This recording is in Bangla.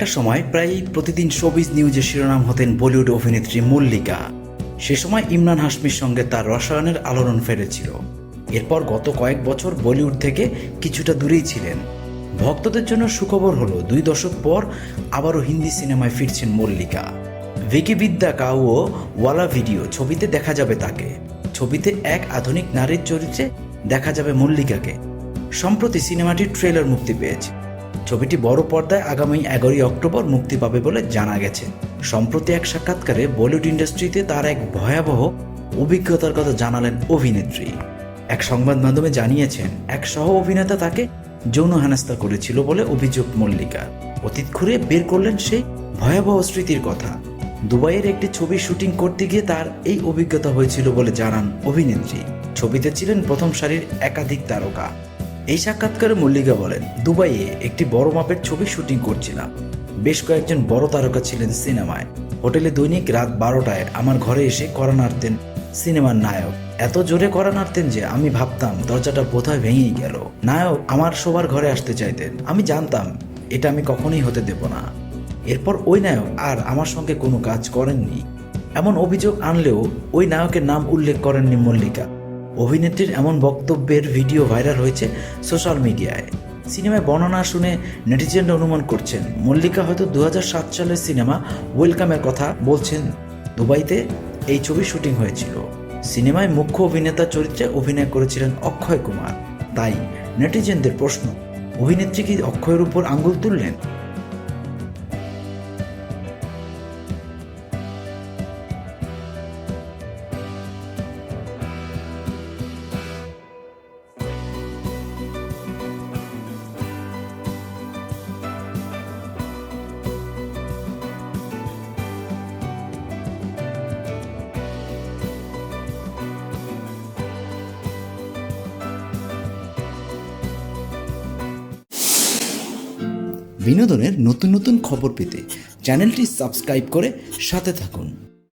একটা সময় প্রায় প্রতিদিন শোবিজ নিউজের শিরোনাম হতেন বলিউড অভিনেত্রী মল্লিকা। সে সময় ইমরান হাসমির সঙ্গে তার রসায়নের আলোড়ন ফেলেছিল। এরপর গত কয়েক বছর বলিউড থেকে কিছুটা দূরেই ছিলেন। ভক্তদের জন্য সুখবর হলো, দুই দশক পর আবারও হিন্দি সিনেমায় ফিরছেন মল্লিকা। ভিকি বিদ্যা কাউ ও ওয়ালা ভিডিও ছবিতে দেখা যাবে তাকে। ছবিতে এক আধুনিক নারীর চরিত্রে দেখা যাবে মল্লিকাকে। সম্প্রতি সিনেমাটির ট্রেলার মুক্তি পেয়েছে। ছবিটি বড় পর্দায় আগামী এগারোই অক্টোবর মুক্তি পাবে বলে জানা গেছে। সম্প্রতি এক সাক্ষাৎকারে বলিউড ইন্ডাস্ট্রিতে তার এক ভয়াবহ অভিজ্ঞতার কথা জানালেন অভিনেত্রী। এক সংবাদ মাধ্যমে জানিয়েছেন, এক সহ অভিনেতা তাকে যৌন হেনস্থা করেছিল বলে অভিযোগ মল্লিকা অতীত ঘুরে বের করলেন সেই ভয়াবহ স্মৃতির কথা। দুবাইয়ের একটি ছবি শুটিং করতে গিয়ে তার এই অভিজ্ঞতা হয়েছিল বলে জানান অভিনেত্রী। ছবিতে ছিলেন প্রথম সারির একাধিক তারকা। এই সাক্ষাৎকারে মল্লিকা বলেন, দুবাইয়ে একটি বড় মাপের ছবি শুটিং করছিলাম। বেশ কয়েকজন বড় তারকা ছিলেন সিনেমায়। হোটেলে দৈনিক রাত বারোটায় আমার ঘরে এসে করা নাড়তেন সিনেমার নায়ক। এত জোরে করা নাড়তেন যে আমি ভাবতাম, দরজাটা বোধহয় ভেঙেই গেল। নায়ক আমার শোবার ঘরে আসতে চাইতেন। আমি জানতাম, এটা আমি কখনোই হতে দেব না। এরপর ওই নায়ক আর আমার সঙ্গে কোনো কাজ করেননি। এমন অভিযোগ আনলেও ওই নায়কের নাম উল্লেখ করেননি মল্লিকা। অভিনেত্রীর এমন বক্তব্যের ভিডিও ভাইরাল হয়েছে সোশ্যাল মিডিয়ায়। সিনেমায় বর্ণনা শুনে নেটিজেনরা অনুমান করছেন, মল্লিকা হয়তো দু হাজার সাত সালের সিনেমা ওয়েলকামের কথা বলছেন, দুবাইতে এই ছবি শুটিং হয়েছিল। সিনেমায় মুখ্য অভিনেতা চরিত্রে অভিনয় করেছিলেন অক্ষয় কুমার। তাই নেটিজেনদের প্রশ্ন, অভিনেত্রী কি অক্ষয়ের উপর আঙ্গুল তুললেন? বিনোদনের নতুন নতুন খবর পেতে চ্যানেলটি সাবস্ক্রাইব করে সাথে থাকুন।